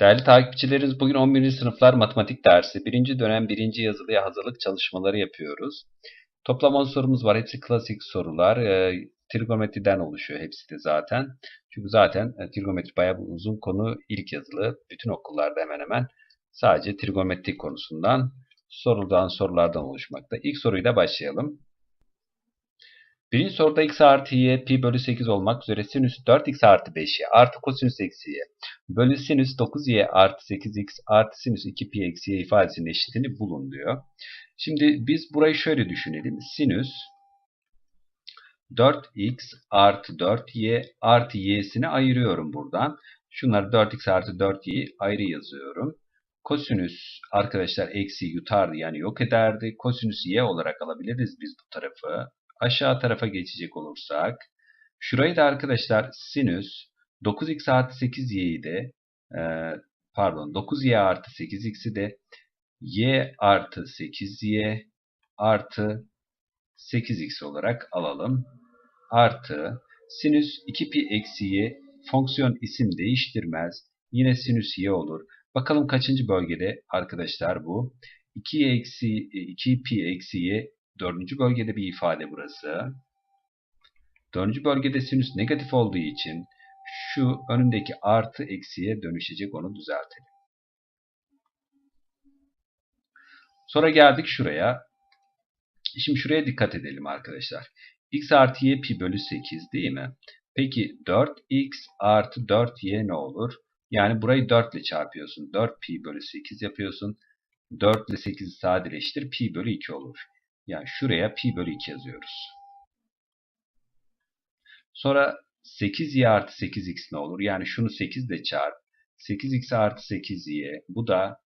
Değerli takipçilerimiz bugün 11. sınıflar matematik dersi. Birinci dönem birinci yazılıya hazırlık çalışmaları yapıyoruz. Toplama sorumuz var. Hepsi klasik sorular. E, trigonometriden oluşuyor hepsi de zaten. Çünkü zaten e, trigonometri bayağı bir uzun konu. ilk yazılı bütün okullarda hemen hemen sadece trigonometri konusundan sorulan sorulardan oluşmakta. İlk soruyla başlayalım. Birinci soruda x artı y pi bölü 8 olmak üzere sinüs 4x artı 5y artı kosinüs eksi y bölü sinüs 9y artı 8x artı sinüs 2 pi eksi y ifadesinin eşitini bulun diyor. Şimdi biz burayı şöyle düşünelim. Sinüs 4x artı 4y artı y'sini ayırıyorum buradan. Şunları 4x artı 4y'yi ayrı yazıyorum. Kosinüs arkadaşlar eksi yutardı yani yok ederdi. Kosinüs y olarak alabiliriz biz bu tarafı aşağı tarafa geçecek olursak şurayı da arkadaşlar sinüs 9x artı 8y'yi de e, pardon 9y artı 8x'i de y artı 8y artı 8x olarak alalım. Artı sinüs 2pi eksi y fonksiyon isim değiştirmez. Yine sinüs y olur. Bakalım kaçıncı bölgede arkadaşlar bu? 2 eksi 2 pi eksi y Dördüncü bölgede bir ifade burası. Dördüncü bölgede sinüs negatif olduğu için şu önündeki artı eksiye dönüşecek onu düzeltelim. Sonra geldik şuraya. Şimdi şuraya dikkat edelim arkadaşlar. x artı y pi bölü 8 değil mi? Peki 4x artı 4y ne olur? Yani burayı 4 ile çarpıyorsun. 4 pi bölü 8 yapıyorsun. 4 ile 8'i sadeleştir. Pi bölü 2 olur. Yani şuraya pi bölü 2 yazıyoruz. Sonra 8y artı 8x ne olur? Yani şunu 8 ile çarp. 8x artı 8y. Bu da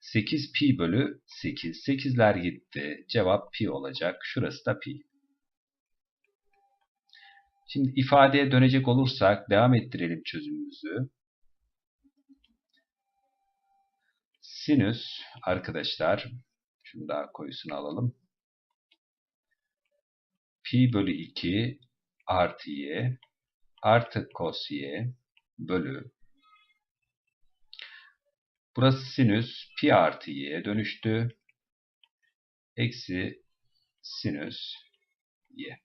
8 pi bölü 8. 8'ler gitti. Cevap pi olacak. Şurası da pi. Şimdi ifadeye dönecek olursak devam ettirelim çözümümüzü. Sinüs arkadaşlar şunu daha koyusunu alalım pi bölü 2 artı y artı cos y bölü burası sinüs pi artı y'ye dönüştü. Eksi sinüs y.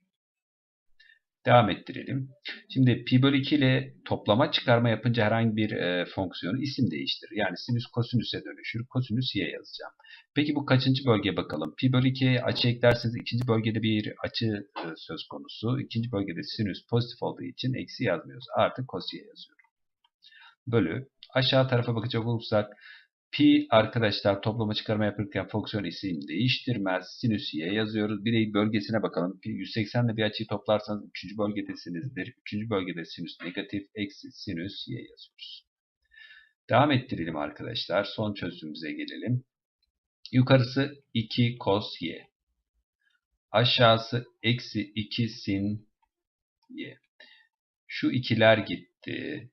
Devam ettirelim. Şimdi pi bölü 2 ile toplama çıkarma yapınca herhangi bir e, fonksiyonu isim değiştirir. Yani sinüs kosinüse dönüşür. Kosinüs y yazacağım. Peki bu kaçıncı bölge bakalım. Pi bölü 2'ye açı eklerseniz ikinci bölgede bir açı e, söz konusu. İkinci bölgede sinüs pozitif olduğu için eksi yazmıyoruz. Artı cos y yazıyorum. Bölü. Aşağı tarafa bakacak olursak Pi arkadaşlar toplama çıkarma yapırken fonksiyon isim değiştirmez. Sinüs y yazıyoruz. Bir de bölgesine bakalım. 180 ile bir açıyı toplarsanız 3. bölgedesinizdir. 3. bölgede sinüs negatif eksi sinüs y yazıyoruz. Devam ettirelim arkadaşlar. Son çözümümüze gelelim. Yukarısı 2 cos y. Aşağısı eksi 2 sin y. Şu ikiler gitti.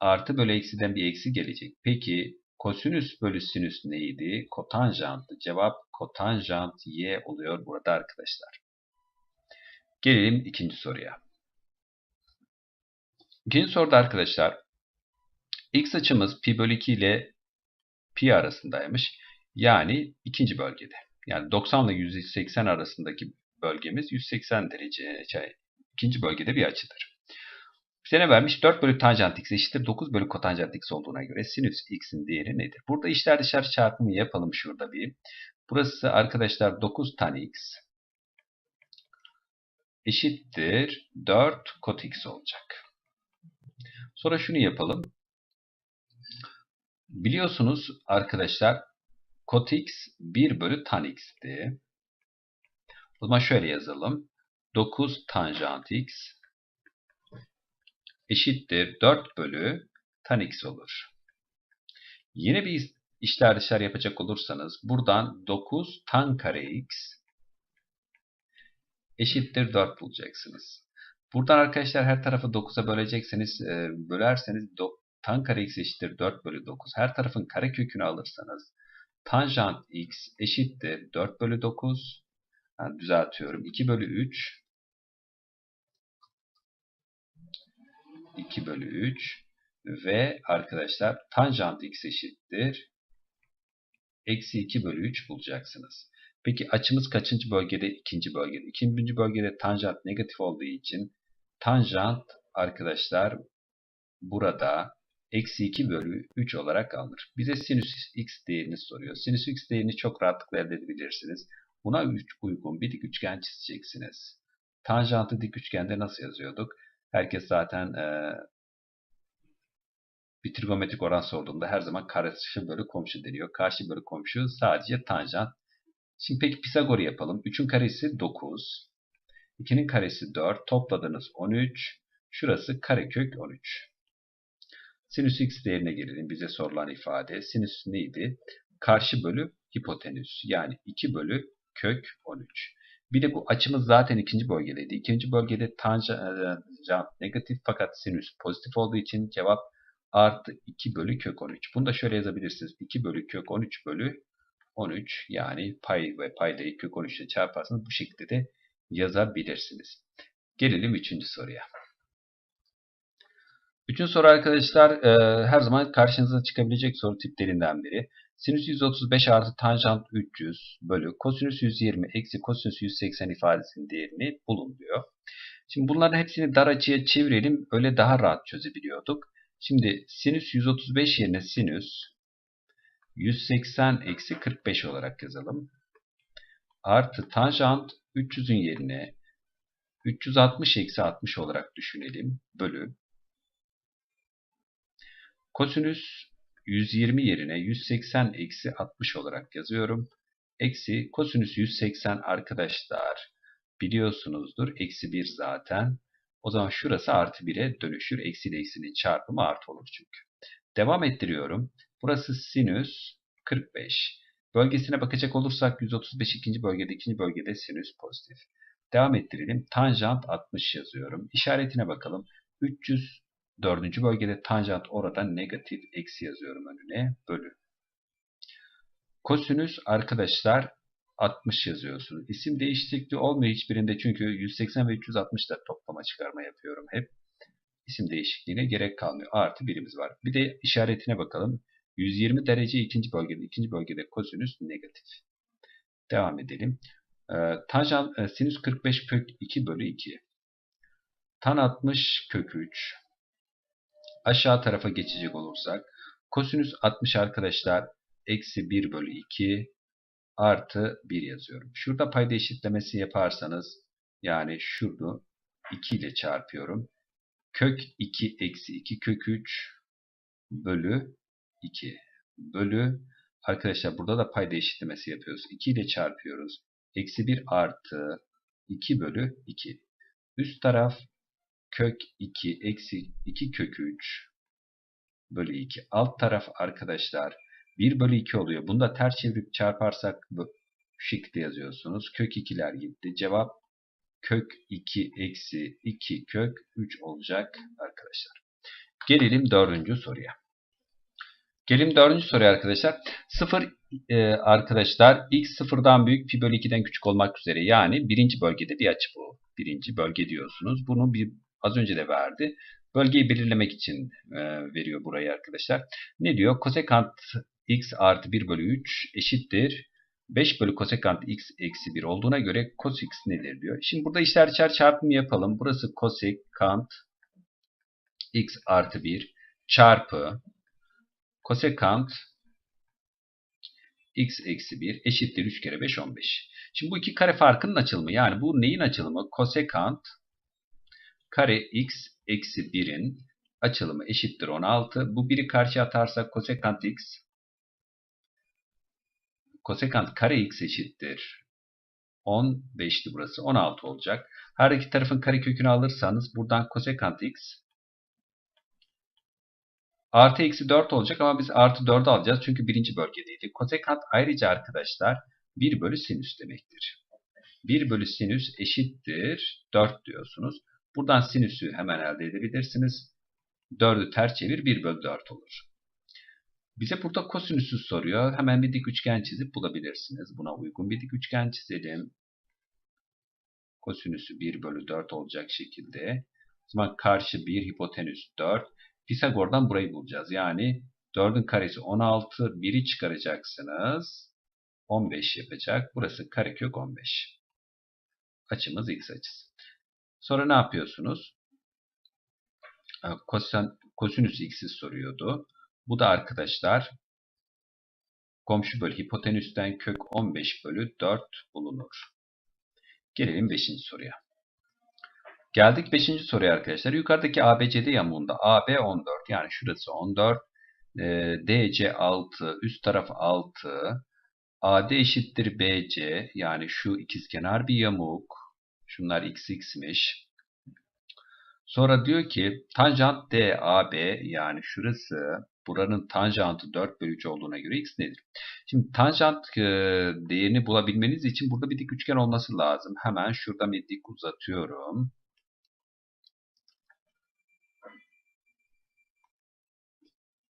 Artı bölü eksiden bir eksi gelecek. Peki Kosinüs bölü sinüs neydi? Kotanjantı. Cevap kotanjant y oluyor burada arkadaşlar. Gelelim ikinci soruya. İkinci soruda arkadaşlar x açımız pi bölü 2 ile pi arasındaymış. Yani ikinci bölgede. Yani 90 ile 180 arasındaki bölgemiz 180 derece. Yani ikinci bölgede bir açıdır. Bize ne vermiş? 4 bölü tanjant x eşittir 9 bölü kotanjant x olduğuna göre sinüs x'in değeri nedir? Burada işler dışarı çarpımı yapalım şurada bir. Burası arkadaşlar 9 tan x eşittir 4 kot x olacak. Sonra şunu yapalım. Biliyorsunuz arkadaşlar kot x 1 bölü tan x'ti. O zaman şöyle yazalım. 9 tanjant x eşittir 4 bölü tan x olur. Yeni bir işler dışarı yapacak olursanız buradan 9 tan kare x eşittir 4 bulacaksınız. Buradan arkadaşlar her tarafı 9'a bölecekseniz e, bölerseniz tan kare x eşittir 4 bölü 9. Her tarafın kare kökünü alırsanız tanjant x eşittir 4 bölü 9. Yani düzeltiyorum. 2 bölü 3 2 bölü 3 Ve arkadaşlar tanjant x eşittir. Eksi 2 bölü 3 bulacaksınız. Peki açımız kaçıncı bölgede? İkinci bölgede. İkinci bölgede tanjant negatif olduğu için tanjant arkadaşlar burada eksi 2 bölü 3 olarak alınır. Bize sinüs x değerini soruyor. Sinüs x değerini çok rahatlıkla elde edebilirsiniz. Buna uygun bir dik üçgen çizeceksiniz. Tanjantı dik üçgende nasıl yazıyorduk? Herkes zaten e, bir trigonometrik oran sorduğunda her zaman karşı bölü komşu deniyor. Karşı bölü komşu sadece tanjant. Şimdi peki Pisagor yapalım. 3'ün karesi 9. 2'nin karesi 4. Topladınız 13. Şurası karekök 13. Sinüs x değerine gelelim. Bize sorulan ifade. Sinüs neydi? Karşı bölü hipotenüs. Yani 2 bölü kök 13. Bir de bu açımız zaten ikinci bölgedeydi. İkinci bölgede tanjant negatif fakat sinüs pozitif olduğu için cevap artı 2 bölü kök 13. Bunu da şöyle yazabilirsiniz. 2 bölü kök 13 bölü 13 yani pay ve paydayı kök 13 ile çarparsanız bu şekilde de yazabilirsiniz. Gelelim üçüncü soruya. Üçüncü soru arkadaşlar e, her zaman karşınıza çıkabilecek soru tiplerinden biri. Sinüs 135 artı tanjant 300 bölü kosinüs 120 eksi kosinüs 180 ifadesinin değerini bulun diyor. Şimdi bunların hepsini dar açıya çevirelim. Öyle daha rahat çözebiliyorduk. Şimdi sinüs 135 yerine sinüs 180 eksi 45 olarak yazalım. Artı tanjant 300'ün yerine 360 eksi 60 olarak düşünelim. Bölü. Kosinüs 120 yerine 180 eksi 60 olarak yazıyorum. Eksi kosinüs 180 arkadaşlar biliyorsunuzdur. Eksi 1 zaten. O zaman şurası artı 1'e dönüşür. Eksi ile eksinin çarpımı artı olur çünkü. Devam ettiriyorum. Burası sinüs 45. Bölgesine bakacak olursak 135 ikinci bölgede, ikinci bölgede sinüs pozitif. Devam ettirelim. Tanjant 60 yazıyorum. İşaretine bakalım. 300 dördüncü bölgede tanjant orada negatif eksi yazıyorum önüne. Bölü. Kosinüs arkadaşlar 60 yazıyorsunuz. İsim değişikliği olmuyor hiçbirinde çünkü 180 ve 360 da toplama çıkarma yapıyorum hep. İsim değişikliğine gerek kalmıyor. Artı birimiz var. Bir de işaretine bakalım. 120 derece ikinci bölgede. ikinci bölgede kosinüs negatif. Devam edelim. Ee, tanjant, e, sinüs 45 kök 2 bölü 2. Tan 60 kök 3. Aşağı tarafa geçecek olursak. Kosinüs 60 arkadaşlar. Eksi 1 bölü 2 artı 1 yazıyorum. Şurada payda eşitlemesi yaparsanız yani şurada 2 ile çarpıyorum. Kök 2 eksi 2 kök 3 bölü 2 bölü arkadaşlar burada da payda eşitlemesi yapıyoruz. 2 ile çarpıyoruz. Eksi 1 artı 2 bölü 2. Üst taraf kök 2 eksi 2 kök 3 bölü 2. Alt taraf arkadaşlar 1 bölü 2 oluyor. Bunu da ters çevirip çarparsak şekilde yazıyorsunuz. Kök 2'ler gitti. Cevap kök 2 eksi 2 kök 3 olacak arkadaşlar. Gelelim dördüncü soruya. Gelelim dördüncü soruya arkadaşlar. 0 e, arkadaşlar x sıfırdan büyük pi bölü 2'den küçük olmak üzere yani birinci bölgede bir açı bu. Birinci bölge diyorsunuz. Bunu bir az önce de verdi. Bölgeyi belirlemek için e, veriyor burayı arkadaşlar. Ne diyor? Kosekant x artı 1 bölü 3 eşittir. 5 bölü kosekant x eksi 1 olduğuna göre cos x nedir diyor. Şimdi burada işler içer çarpımı yapalım. Burası kosekant x artı 1 çarpı kosekant x eksi 1 eşittir 3 kere 5 15. Şimdi bu iki kare farkının açılımı yani bu neyin açılımı? Kosekant kare x eksi 1'in açılımı eşittir 16. Bu biri karşı atarsak kosekant x kosekant kare x eşittir 15'ti burası 16 olacak. Her iki tarafın kare kökünü alırsanız buradan kosekant x artı eksi 4 olacak ama biz artı 4'ü alacağız çünkü birinci bölgedeydi. Kosekant ayrıca arkadaşlar 1 bölü sinüs demektir. 1 bölü sinüs eşittir 4 diyorsunuz. Buradan sinüsü hemen elde edebilirsiniz. 4'ü ters çevir 1 bölü 4 olur. Bize burada kosinüsü soruyor. Hemen bir dik üçgen çizip bulabilirsiniz. Buna uygun bir dik üçgen çizelim. Kosinüsü 1 bölü 4 olacak şekilde. O zaman karşı 1 hipotenüs 4. Pisagor'dan burayı bulacağız. Yani 4'ün karesi 16. 1'i çıkaracaksınız. 15 yapacak. Burası karekök 15. Açımız x açısı. Sonra ne yapıyorsunuz? Kosin, kosinüs x'i soruyordu. Bu da arkadaşlar komşu bölü hipotenüsten kök 15 bölü 4 bulunur. Gelelim 5. soruya. Geldik 5. soruya arkadaşlar. Yukarıdaki ABCD yamuğunda AB 14 yani şurası 14, DC 6, üst taraf 6, AD eşittir BC yani şu ikizkenar bir yamuk. Şunlar x x'miş. Sonra diyor ki tanjant DAB yani şurası buranın tanjantı 4 bölü 3 olduğuna göre x nedir? Şimdi tanjant e, değerini bulabilmeniz için burada bir dik üçgen olması lazım. Hemen şuradan bir dik uzatıyorum.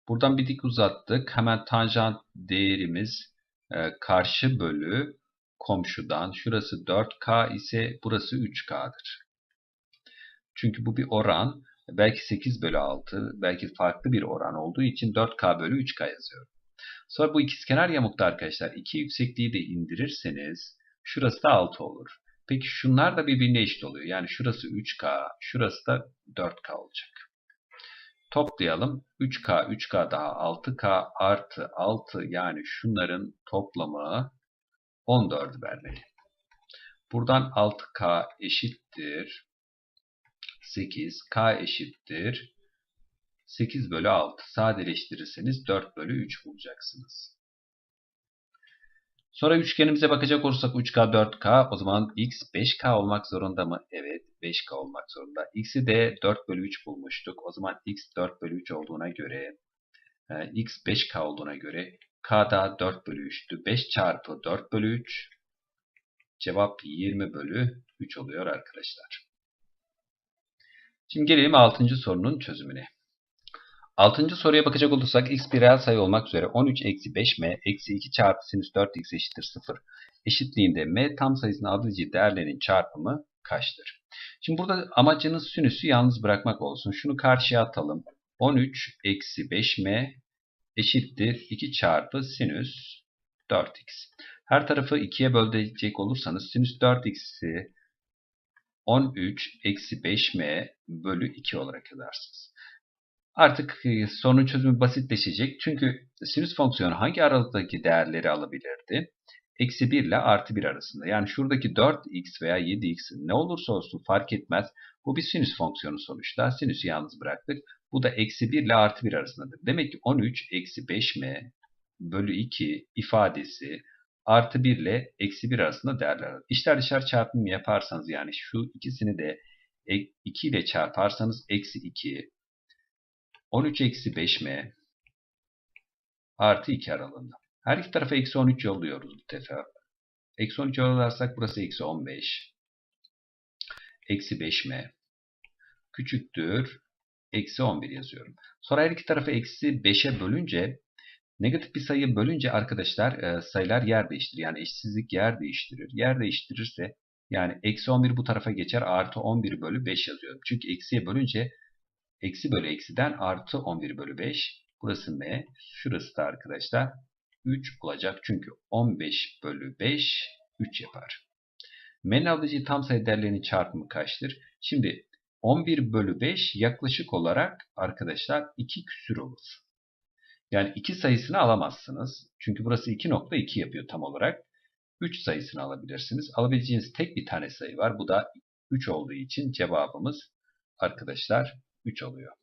Buradan bir dik uzattık. Hemen tanjant değerimiz e, karşı bölü komşudan. Şurası 4K ise burası 3K'dır. Çünkü bu bir oran. Belki 8 bölü 6, belki farklı bir oran olduğu için 4K bölü 3K yazıyorum. Sonra bu ikizkenar yamukta arkadaşlar iki yüksekliği de indirirseniz şurası da 6 olur. Peki şunlar da birbirine eşit oluyor. Yani şurası 3K, şurası da 4K olacak. Toplayalım. 3K, 3K daha 6K artı 6 yani şunların toplamı 14 vermeli. Buradan 6K eşittir 8, K eşittir 8 bölü 6. Sadeleştirirseniz 4 bölü 3 bulacaksınız. Sonra üçgenimize bakacak olursak 3K, 4K o zaman X 5K olmak zorunda mı? Evet 5K olmak zorunda. X'i de 4 bölü 3 bulmuştuk. O zaman X 4 bölü 3 olduğuna göre e, X 5K olduğuna göre K da 4 bölü 3'tü. 5 çarpı 4 bölü 3 cevap 20 bölü 3 oluyor arkadaşlar. Şimdi gelelim 6. sorunun çözümüne. 6. soruya bakacak olursak x bir reel sayı olmak üzere 13 eksi 5m eksi 2 çarpı sinüs 4x eşittir 0 eşitliğinde m tam sayısının alabileceği değerlerin çarpımı kaçtır? Şimdi burada amacınız sinüsü yalnız bırakmak olsun. Şunu karşıya atalım. 13 eksi 5m eşittir 2 çarpı sinüs 4x. Her tarafı 2'ye bölecek olursanız sinüs 4x'i 13 eksi 5m bölü 2 olarak yazarsınız. Artık e, sorunun çözümü basitleşecek. Çünkü sinüs fonksiyonu hangi aralıktaki değerleri alabilirdi? Eksi 1 ile artı 1 arasında. Yani şuradaki 4x veya 7x ne olursa olsun fark etmez. Bu bir sinüs fonksiyonu sonuçta. Sinüsü yalnız bıraktık. Bu da eksi 1 ile artı 1 arasındadır. Demek ki 13 eksi 5m bölü 2 ifadesi artı 1 ile eksi 1 arasında değerler alır. İçler dışarı çarpımı yaparsanız yani şu ikisini de 2 ile çarparsanız eksi 2 13 eksi 5m artı 2 aralığında. Her iki tarafa eksi 13 yolluyoruz bu defa. Eksi 13 yollarsak burası eksi 15. Eksi 5m küçüktür. Eksi 11 yazıyorum. Sonra her iki tarafı eksi 5'e bölünce negatif bir sayı bölünce arkadaşlar e, sayılar yer değiştirir. Yani eşsizlik yer değiştirir. Yer değiştirirse yani eksi 11 bu tarafa geçer. Artı 11 bölü 5 yazıyorum. Çünkü eksiye bölünce Eksi bölü eksiden artı 11 bölü 5. Burası m. Şurası da arkadaşlar 3 olacak. Çünkü 15 bölü 5 3 yapar. M'nin alıcı tam sayı değerlerinin çarpımı kaçtır? Şimdi 11 bölü 5 yaklaşık olarak arkadaşlar 2 küsür olur. Yani 2 sayısını alamazsınız. Çünkü burası 2.2 yapıyor tam olarak. 3 sayısını alabilirsiniz. Alabileceğiniz tek bir tane sayı var. Bu da 3 olduğu için cevabımız arkadaşlar 3 oluyor.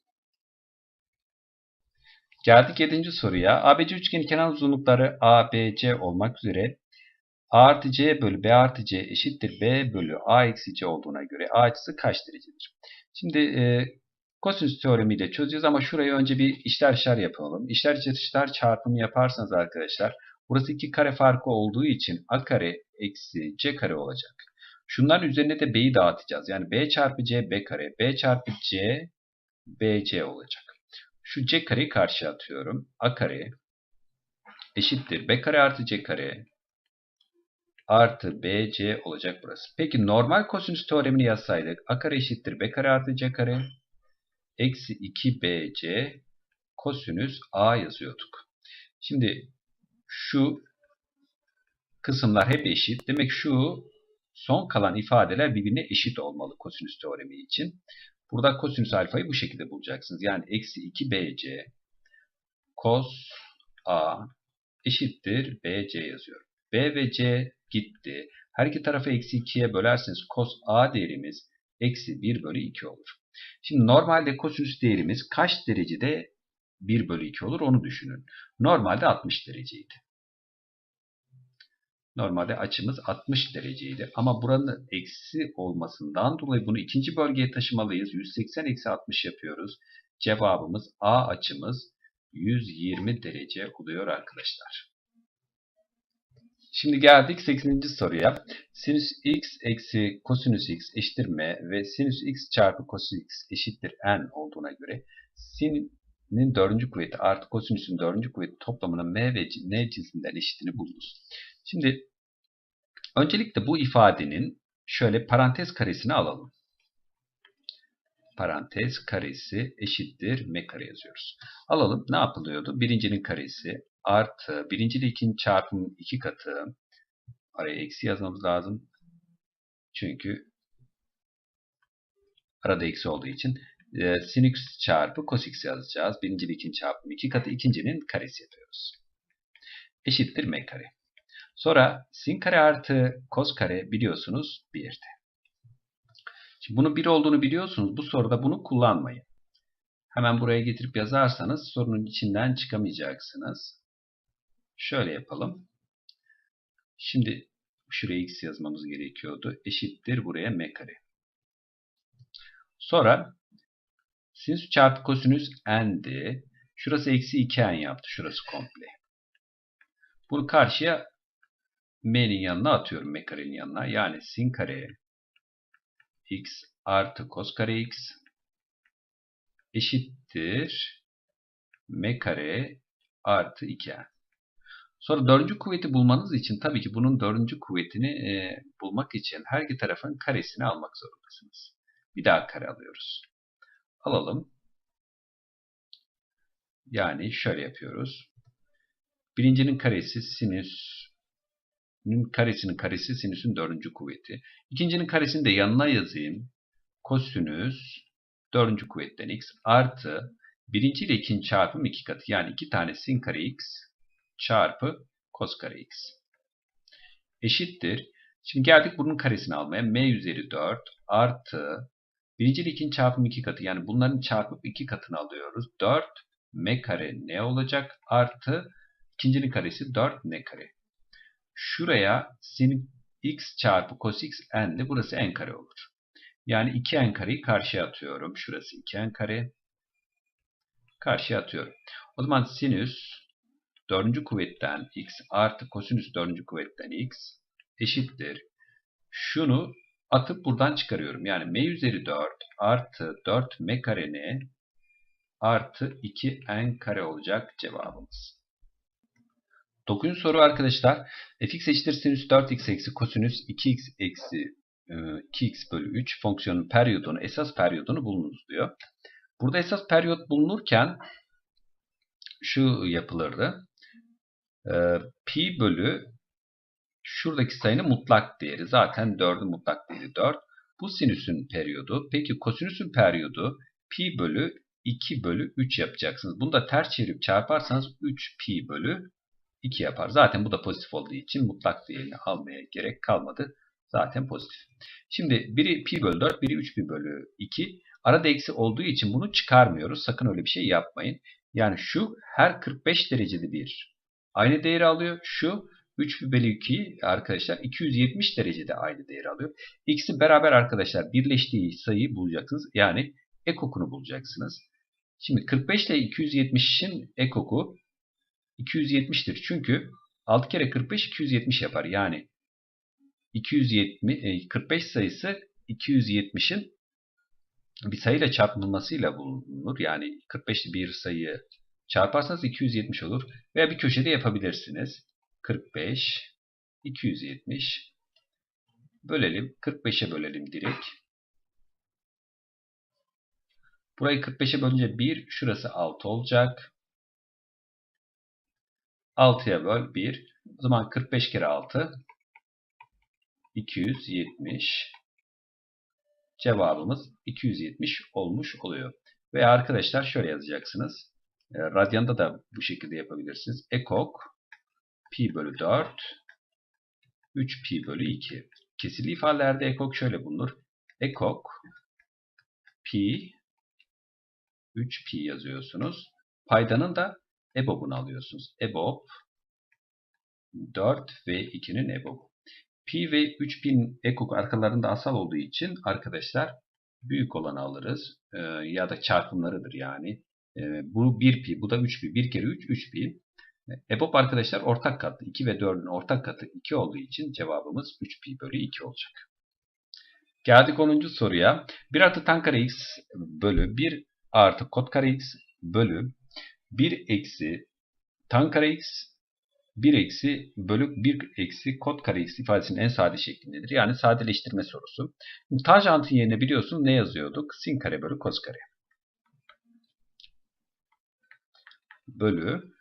Geldik 7. soruya. ABC üçgenin kenar uzunlukları ABC olmak üzere A artı C bölü B artı C eşittir B bölü A eksi C olduğuna göre A açısı kaç derecedir? Şimdi e, kosinüs teoremiyle çözeceğiz ama şurayı önce bir işler işler yapalım. İşler işler çarpımı yaparsanız arkadaşlar burası iki kare farkı olduğu için A kare eksi C kare olacak. Şunların üzerine de B'yi dağıtacağız. Yani B çarpı C B kare. B çarpı C BC olacak. Şu C kareyi karşı atıyorum. A kare eşittir. B kare artı C kare artı BC olacak burası. Peki normal kosinüs teoremini yazsaydık A kare eşittir B kare artı C kare eksi 2bc kosinüs a yazıyorduk. Şimdi şu kısımlar hep eşit. Demek şu son kalan ifadeler birbirine eşit olmalı kosinüs teoremi için. Burada kosinüs alfayı bu şekilde bulacaksınız. Yani eksi 2bc cos a eşittir bc yazıyorum. b ve c gitti. Her iki tarafı eksi 2'ye bölerseniz cos a değerimiz eksi 1 bölü 2 olur. Şimdi normalde kosinüs değerimiz kaç derecede 1 bölü 2 olur onu düşünün. Normalde 60 dereceydi. Normalde açımız 60 dereceydi. Ama buranın eksi olmasından dolayı bunu ikinci bölgeye taşımalıyız. 180 eksi 60 yapıyoruz. Cevabımız A açımız 120 derece oluyor arkadaşlar. Şimdi geldik 8. soruya. Sinüs x eksi kosinüs x eşittir m ve sinüs x çarpı kosinüs x eşittir n olduğuna göre sin'in dördüncü kuvveti artı kosinüsün dördüncü kuvveti toplamının m ve n cinsinden eşitini bulunuz. Şimdi öncelikle bu ifadenin şöyle parantez karesini alalım. Parantez karesi eşittir m kare yazıyoruz. Alalım ne yapılıyordu? Birincinin karesi artı birinci ile ikinci çarpımın iki katı araya eksi yazmamız lazım. Çünkü arada eksi olduğu için e, sin x çarpı cos x yazacağız. Birinci ile ikinci çarpım iki katı ikincinin karesi yapıyoruz. Eşittir m kare. Sonra sin kare artı cos kare biliyorsunuz 1'di. Şimdi bunun 1 olduğunu biliyorsunuz. Bu soruda bunu kullanmayın. Hemen buraya getirip yazarsanız sorunun içinden çıkamayacaksınız. Şöyle yapalım. Şimdi şuraya x yazmamız gerekiyordu. Eşittir buraya m kare. Sonra sinüs çarpı kosinüs n'di. Şurası eksi 2n yaptı. Şurası komple. Bunu karşıya m'nin yanına atıyorum. m karenin yanına. Yani sin kare x artı kos kare x eşittir m kare artı 2n. Sonra dördüncü kuvveti bulmanız için tabii ki bunun dördüncü kuvvetini e, bulmak için her iki tarafın karesini almak zorundasınız. Bir daha kare alıyoruz. Alalım. Yani şöyle yapıyoruz. Birincinin karesi sinüsün karesinin karesi sinüsün dördüncü kuvveti. İkincinin karesini de yanına yazayım. Kosinüs dördüncü kuvvetten x artı birinci ile ikinci çarpım iki katı. Yani iki tane sin kare x çarpı cos kare x. Eşittir. Şimdi geldik bunun karesini almaya. m üzeri 4 artı birinci ile ikinci çarpım iki katı. Yani bunların çarpıp iki katını alıyoruz. 4 m kare ne olacak? Artı ikincinin karesi 4 n kare. Şuraya sin x çarpı cos x n'di. Burası n kare olur. Yani 2n kareyi karşıya atıyorum. Şurası 2n kare. Karşıya atıyorum. O zaman sinüs dördüncü kuvvetten x artı kosinüs dördüncü kuvvetten x eşittir. Şunu atıp buradan çıkarıyorum. Yani m üzeri 4 artı 4 m kare artı 2 n kare olacak cevabımız. Dokuzuncu soru arkadaşlar. fx eşittir sinüs 4x eksi kosinüs 2x eksi 2x bölü 3 fonksiyonun periyodunu, esas periyodunu bulunuz diyor. Burada esas periyot bulunurken şu yapılırdı. Pi bölü şuradaki sayının mutlak değeri. Zaten 4'ün mutlak değeri 4. Bu sinüsün periyodu. Peki kosinüsün periyodu pi bölü 2 bölü 3 yapacaksınız. Bunu da ters çevirip çarparsanız 3 pi bölü 2 yapar. Zaten bu da pozitif olduğu için mutlak değerini almaya gerek kalmadı. Zaten pozitif. Şimdi biri pi bölü 4, biri 3 pi bölü 2. Arada eksi olduğu için bunu çıkarmıyoruz. Sakın öyle bir şey yapmayın. Yani şu her 45 derecede bir aynı değeri alıyor. Şu 3 pi bölü 2 arkadaşlar 270 derecede aynı değeri alıyor. X'i beraber arkadaşlar birleştiği sayıyı bulacaksınız. Yani ekokunu bulacaksınız. Şimdi 45 ile 270'in ekoku 270'tir. Çünkü 6 kere 45 270 yapar. Yani 270 45 sayısı 270'in bir sayıyla çarpılmasıyla bulunur. Yani 45'li bir sayı çarparsanız 270 olur. Veya bir köşede yapabilirsiniz. 45, 270 bölelim. 45'e bölelim direkt. Burayı 45'e bölünce 1. Şurası 6 olacak. 6'ya böl 1. O zaman 45 kere 6 270. Cevabımız 270 olmuş oluyor. Ve arkadaşlar şöyle yazacaksınız. E, radyanda da bu şekilde yapabilirsiniz. Ekok pi bölü 4 3 pi bölü 2. Kesirli ifadelerde ekok şöyle bulunur. Ekok pi 3 pi yazıyorsunuz. Paydanın da EBOB'unu alıyorsunuz. EBOB 4 ve 2'nin EBOB'u. Pi ve 3000 ekok arkalarında asal olduğu için arkadaşlar büyük olanı alırız. Ee, ya da çarpımlarıdır yani. Ee, bu 1 pi, bu da 3 pi. 1 kere 3, 3 pi. EBOB arkadaşlar ortak katı. 2 ve 4'ün ortak katı 2 olduğu için cevabımız 3 pi bölü 2 olacak. Geldik 10. soruya. 1 artı tan kare x bölü 1 artı kot kare x bölü 1 eksi tan kare x 1 eksi bölü 1 eksi kot kare x ifadesinin en sade şeklindedir. Yani sadeleştirme sorusu. Tanjantın yerine biliyorsun ne yazıyorduk? Sin kare bölü kos kare. Bölü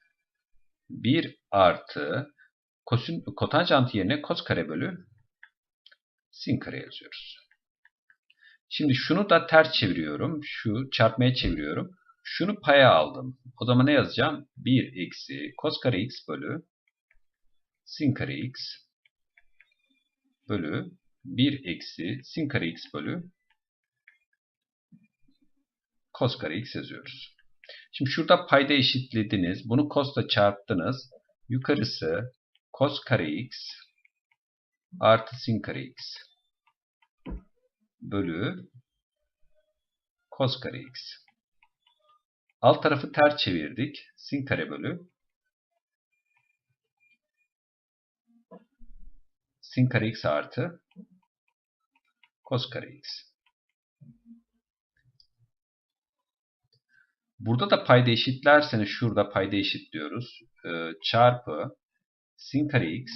1 artı kosin, kotanjant yerine kos kare bölü sin kare yazıyoruz. Şimdi şunu da ters çeviriyorum. Şu çarpmaya çeviriyorum. Şunu paya aldım. O zaman ne yazacağım? 1 eksi kos kare x bölü sin kare x bölü 1 eksi sin kare x bölü kos kare x yazıyoruz. Şimdi şurada payda eşitlediniz. Bunu cos'la çarptınız. Yukarısı cos kare x artı sin kare x bölü cos kare x. Alt tarafı ters çevirdik. Sin kare bölü sin kare x artı cos kare x. Burada da payda eşitlerseniz şurada payda eşitliyoruz. Ee, çarpı sin kare x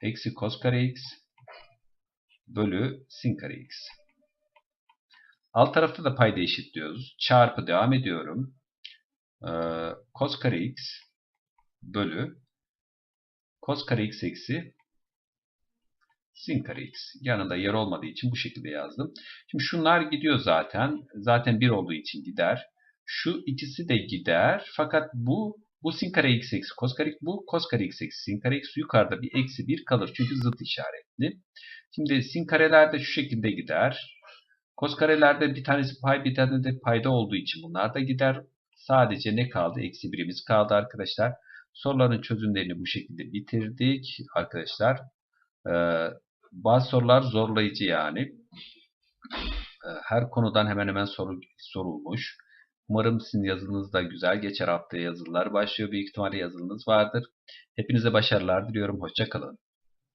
eksi cos kare x bölü sin kare x. Alt tarafta da payda eşitliyoruz. Çarpı devam ediyorum. Ee, cos kare x bölü cos kare x eksi sin kare x. Yanında yer olmadığı için bu şekilde yazdım. Şimdi şunlar gidiyor zaten. Zaten 1 olduğu için gider. Şu ikisi de gider. Fakat bu bu sin kare x eksi cos kare x, bu cos kare x eksi sin kare x yukarıda bir eksi 1 kalır. Çünkü zıt işaretli. Şimdi sin karelerde şu şekilde gider. Cos karelerde bir tanesi pay bir tane de payda olduğu için bunlar da gider. Sadece ne kaldı? Eksi birimiz kaldı arkadaşlar. Soruların çözümlerini bu şekilde bitirdik arkadaşlar. Bazı sorular zorlayıcı yani. Ee, her konudan hemen hemen soru sorulmuş. Umarım sizin yazınız da güzel geçer. Haftaya yazılar başlıyor. Büyük ihtimalle yazınız vardır. Hepinize başarılar diliyorum. Hoşçakalın.